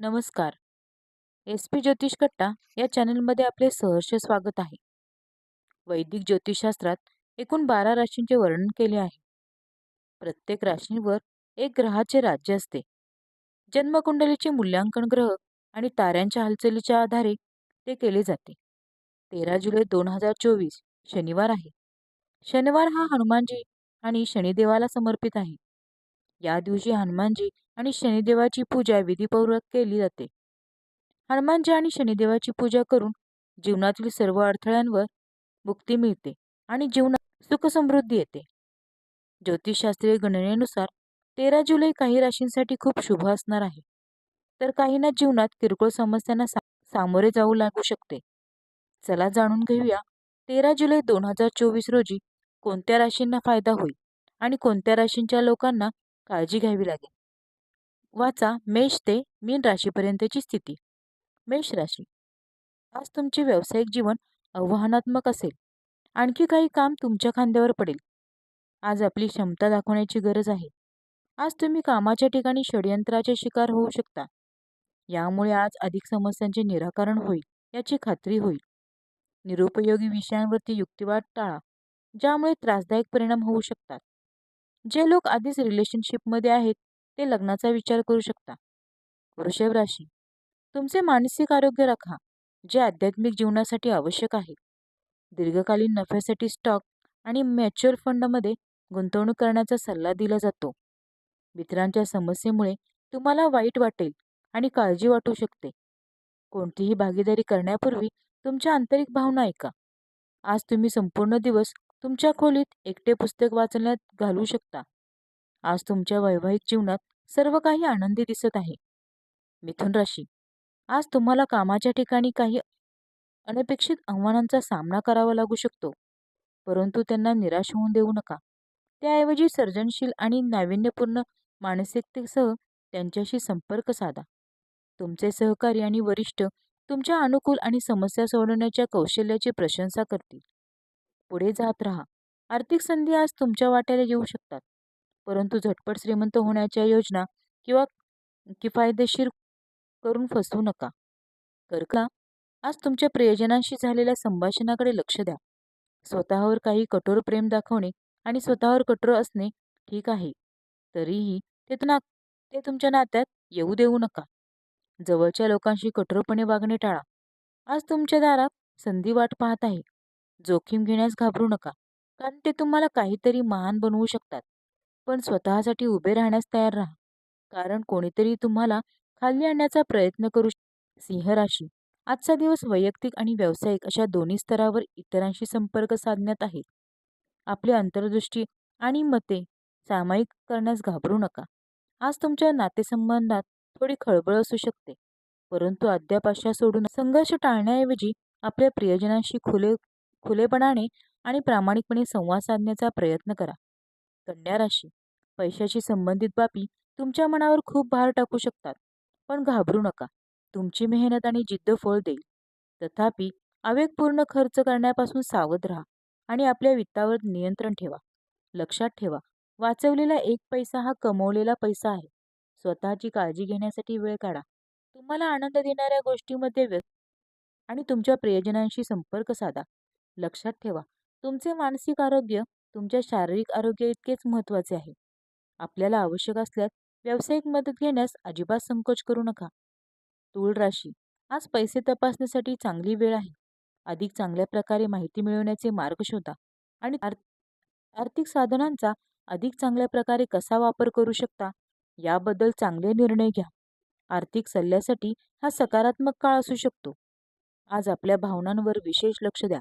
नमस्कार. S P ज्योतिष कट्टा या चॅनलमध्ये आपले सहर्ष स्वागत आहे. वैदिक ज्योतिषशास्त्रात एकूण बारा राशींचे वर्णन केले आहे. प्रत्येक राशींवर एक ग्रहाचे राज्य असते. जन्मकुंडलीचे मूल्यांकन ग्रह आणि ताऱ्यांच्या हालचालीच्या आधारे ते केले जाते. तेरा जुलै दोन हजार चोवीस शनिवार आहे. शनिवार हा हनुमानजी आणि शनिदेवाला समर्पित आहे. या दिवशी हनुमानजी आणि शनिदेवाची पूजा विधीपूर्वक केली जाते. हनुमानजी आणि शनिदेवाची पूजा करून जीवनातील सर्व अडथळ्यांवर मुक्ती मिळते आणि जीवनात सुखसमृद्धी येते. ज्योतिषशास्त्रीय गणनेनुसार तेरा जुलै काही राशींसाठी खूप शुभ असणार आहे. तर काहींना जीवनात किरकोळ समस्यांना सा सामोरे जाऊ लागू शकते. चला जाणून घेऊया तेरा जुलै दोन हजार चोवीस रोजी कोणत्या राशींना फायदा होईल आणि कोणत्या राशींच्या लोकांना काळजी घ्यावी लागेल. वाचा मेष ते मीन राशीपर्यंतची स्थिती. मेष राशी. आज तुमचे व्यावसायिक जीवन आव्हानात्मक असेल. आणखी काही काम तुमच्या खांद्यावर पडेल. आज आपली क्षमता दाखवण्याची गरज आहे. आज तुम्ही कामाच्या ठिकाणी षडयंत्राचे शिकार होऊ शकता. यामुळे आज अधिक समस्यांचे निराकरण होईल याची खात्री होईल. निरुपयोगी विषयांवरती युक्तिवाद टाळा ज्यामुळे त्रासदायक परिणाम होऊ शकतात. जे लोक आधीच रिलेशनशिपमध्ये आहेत ते लग्नाचा विचार करू शकता. वृषभ राशी. तुमचे मानसिक आरोग्य राखा जे आध्यात्मिक जीवनासाठी आवश्यक आहे. दीर्घकालीन नफ्यासाठी स्टॉक आणि म्युच्युअल फंडमध्ये गुंतवणूक करण्याचा सल्ला दिला जातो. मित्रांच्या समस्येमुळे तुम्हाला वाईट वाटेल आणि काळजी वाटू शकते. कोणतीही भागीदारी करण्यापूर्वी तुमच्या आंतरिक भावना ऐका. आज तुम्ही संपूर्ण दिवस तुमच्या खोलीत एकटे पुस्तक वाचण्यात घालू शकता. आज तुमच्या वैवाहिक जीवनात सर्व काही आनंदी दिसत आहे. मिथुन राशी आज तुम्हाला कामाच्या ठिकाणी काही अनपेक्षित आव्हानांचा सामना करावा लागू शकतो. परंतु त्यांना निराश होऊन देऊ नका. त्याऐवजी सर्जनशील आणि नाविन्यपूर्ण मानसिकतेसह त्यांच्याशी संपर्क साधा. तुमचे सहकारी आणि वरिष्ठ तुमच्या अनुकूल आणि समस्या सोडवण्याच्या कौशल्याची प्रशंसा करतील. पुढे जात राहा. आर्थिक संधी आज तुमच्या वाट्याला येऊ शकतात. परंतु झटपट श्रीमंत होण्याच्या योजना किंवा किफायदेशीर करून फसवू नका. कर्कला आज तुमच्या प्रियजनांशी झालेल्या संभाषणाकडे लक्ष द्या. स्वतःवर काही कठोर प्रेम दाखवणे आणि स्वतःवर कठोर असणे ठीक आहे. तरीही ते तुना ते तुमच्या नात्यात येऊ देऊ नका. जवळच्या लोकांशी कठोरपणे वागणे टाळा. आज तुमच्या दारात संधी वाट पाहत आहे. जोखीम घेण्यास घाबरू नका कारण ते तुम्हाला काहीतरी महान बनवू शकतात. पण स्वतःसाठी उभे राहण्यास तयार राहा कारण कोणीतरी तुम्हाला खाली आणण्याचा प्रयत्न करू सिंह राशी आजचा दिवस वैयक्तिक आणि व्यावसायिक अशा दोन्ही स्तरावर इतरांशी संपर्क साधण्यात आहे. आपली अंतर्दृष्टी आणि मते सामायिक करण्यास घाबरू नका. आज तुमच्या नातेसंबंधात थोडी खळबळ असू शकते परंतु अद्याप आशा सोडून संघर्ष टाळण्याऐवजी आपल्या प्रियजनांशी खुले खुलेपणाने आणि प्रामाणिकपणे संवाद साधण्याचा प्रयत्न करा. कन्या राशी पैशाशी संबंधित बाबी तुमच्या मनावर खूप भार टाकू शकतात पण घाबरू नका. तुमची मेहनत आणि जिद्द फळ देईल. तथापि आवेगपूर्ण खर्च करण्यापासून सावध राहा आणि आपल्या वित्तावर नियंत्रण ठेवा. लक्षात ठेवा वाचवलेला एक पैसा हा कमवलेला पैसा आहे. स्वतःची काळजी घेण्यासाठी वेळ काढा. तुम्हाला आनंद देणाऱ्या गोष्टीमध्ये व्यस्त आणि तुमच्या प्रियजनांशी संपर्क साधा. लक्षात ठेवा. तुमचे मानसिक आरोग्य तुमच्या शारीरिक आरोग्य इतकेच महत्त्वाचे आहे. आपल्याला आवश्यक असल्यास व्यावसायिक मदत घेण्यास अजिबात संकोच करू नका. तूळ राशी आज पैसे तपासण्यासाठी चांगली वेळ आहे. अधिक चांगल्या प्रकारे माहिती मिळवण्याचे मार्ग शोधा आणि आर्थिक साधनांचा अधिक चांगल्या प्रकारे कसा वापर करू शकता याबद्दल चांगले निर्णय घ्या. आर्थिक सल्ल्यासाठी हा सकारात्मक काळ असू शकतो. आज आपल्या भावनांवर विशेष लक्ष द्या.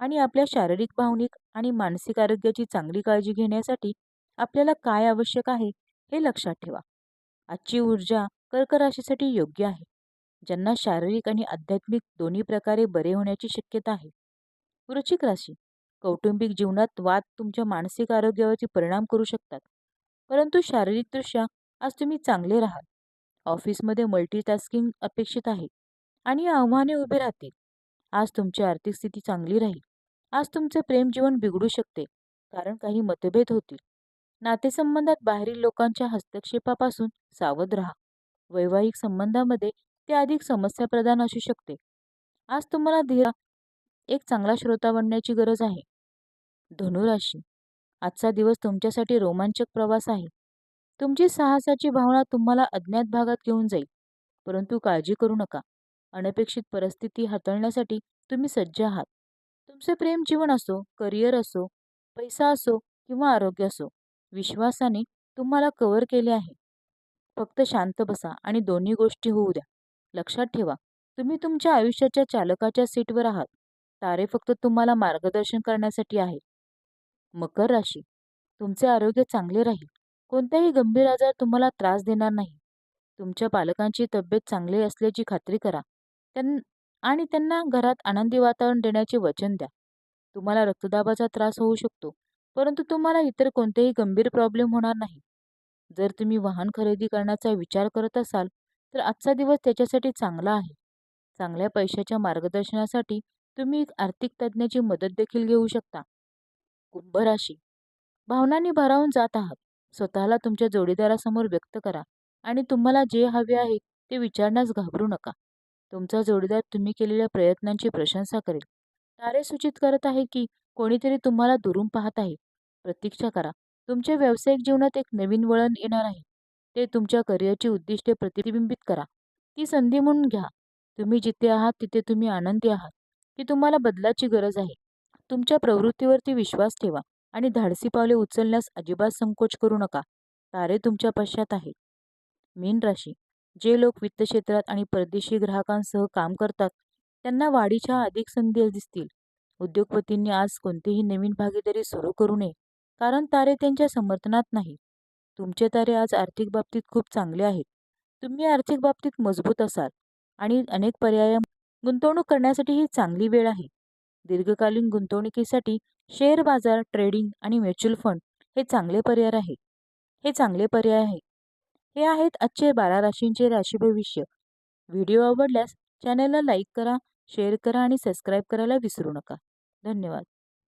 आणि आपल्या शारीरिक भावनिक आणि मानसिक आरोग्याची चांगली काळजी घेण्यासाठी आपल्याला काय आवश्यक आहे हे लक्षात ठेवा. आजची ऊर्जा कर्क राशीसाठी योग्य आहे. ज्यांना शारीरिक आणि आध्यात्मिक दोन्ही प्रकारे बरे होण्याची शक्यता आहे. वृश्चिक राशी कौटुंबिक जीवनात वाद तुमच्या मानसिक आरोग्यावरती परिणाम करू शकतात. परंतु शारीरिकदृष्ट्या आज तुम्ही चांगले राहाल. ऑफिसमध्ये मल्टीटास्किंग अपेक्षित आहे आणि आव्हाने उभे राहतील. आज तुमची आर्थिक स्थिती चांगली राहील. आज तुमचे प्रेम जीवन बिघडू शकते कारण काही मतभेद होतील. नातेसंबंधात बाहेरील लोकांच्या हस्तक्षेपापासून सावध राहा. वैवाहिक संबंधामध्ये ते अधिक समस्याप्रधान असू शकते. आज तुम्हाला धीरा एक चांगला श्रोता बनण्याची गरज आहे. धनुराशी आजचा दिवस तुमच्यासाठी रोमांचक प्रवास आहे. तुमची साहसाची भावना तुम्हाला अज्ञात भागात घेऊन जाईल परंतु काळजी करू नका. अनपेक्षित परिस्थिती हाताळण्यासाठी तुम्ही सज्ज आहात. तुमचे प्रेम जीवन असो करिअर असो पैसा असो किंवा आरोग्य असो विश्वासाने तुम्हाला कव्हर केले आहे. फक्त शांत बसा आणि दोन्ही गोष्टी होऊ द्या. लक्षात ठेवा तुम्ही तुमच्या आयुष्याच्या चालकाच्या सीटवर आहात. तारे फक्त तुम्हाला मार्गदर्शन करण्यासाठी आहे मकर राशी तुमचे आरोग्य चांगले राहील. कोणताही गंभीर आजार तुम्हाला त्रास देणार नाही. तुमच्या पालकांची तब्येत चांगली असल्याची खात्री करा. त्यां आणि त्यांना घरात आनंदी वातावरण देण्याचे वचन द्या. तुम्हाला रक्तदाबाचा त्रास होऊ शकतो परंतु तुम्हाला इतर कोणतेही गंभीर प्रॉब्लेम होणार नाही. जर तुम्ही वाहन खरेदी करण्याचा विचार करत असाल तर आजचा दिवस त्याच्यासाठी चांगला आहे. चांगल्या पैशाच्या मार्गदर्शनासाठी तुम्ही एक आर्थिक तज्ज्ञाची मदत देखील घेऊ शकता. कुंभ राशी. भावनांनी भारावून जात आहात. स्वतःला तुमच्या जोडीदारासमोर व्यक्त करा आणि तुम्हाला जे हवे आहे ते विचारण्यास घाबरू नका. तुमचा जोडीदार तुम्ही केलेल्या प्रयत्नांची प्रशंसा करेल. तारे सूचित करत आहे की कोणीतरी तुम्हाला दुरून पाहत आहे. प्रतीक्षा करा. तुमच्या व्यावसायिक जीवनात एक नवीन वळण येणार आहे. ते तुमच्या करिअरची उद्दिष्टे प्रतिबिंबित करा. ती संधी म्हणून घ्या. तुम्ही जिथे आहात तिथे तुम्ही आनंदी आहात. की तुम्हाला बदलाची गरज आहे. तुमच्या प्रवृत्तीवरती विश्वास ठेवा आणि धाडसी पावले उचलण्यास अजिबात संकोच करू नका. तारे तुमच्या पश्चात आहे मीन राशी. जे लोक वित्त क्षेत्रात आणि परदेशी ग्राहकांसह काम करतात त्यांना वाढीच्या अधिक संधी दिसतील. उद्योगपतींनी आज कोणतीही नवीन भागीदारी सुरू करू नये कारण तारे त्यांच्या समर्थनात नाही. तुमचे तारे आज आर्थिक बाबतीत खूप चांगले आहेत. तुम्ही आर्थिक बाबतीत मजबूत असाल आणि अनेक पर्याय गुंतवणूक करण्यासाठी ही चांगली वेळ आहे. दीर्घकालीन गुंतवणुकीसाठी शेअर बाजार ट्रेडिंग आणि म्युच्युअल फंड हे चांगले पर्याय आहे. हे चांगले पर्याय आहे. हे आहेत आजचे बारा राशींचे राशी भविष्य. व्हिडिओ आवडल्यास चॅनलला लाईक करा शेअर करा आणि सबस्क्राईब करायला विसरू नका. धन्यवाद.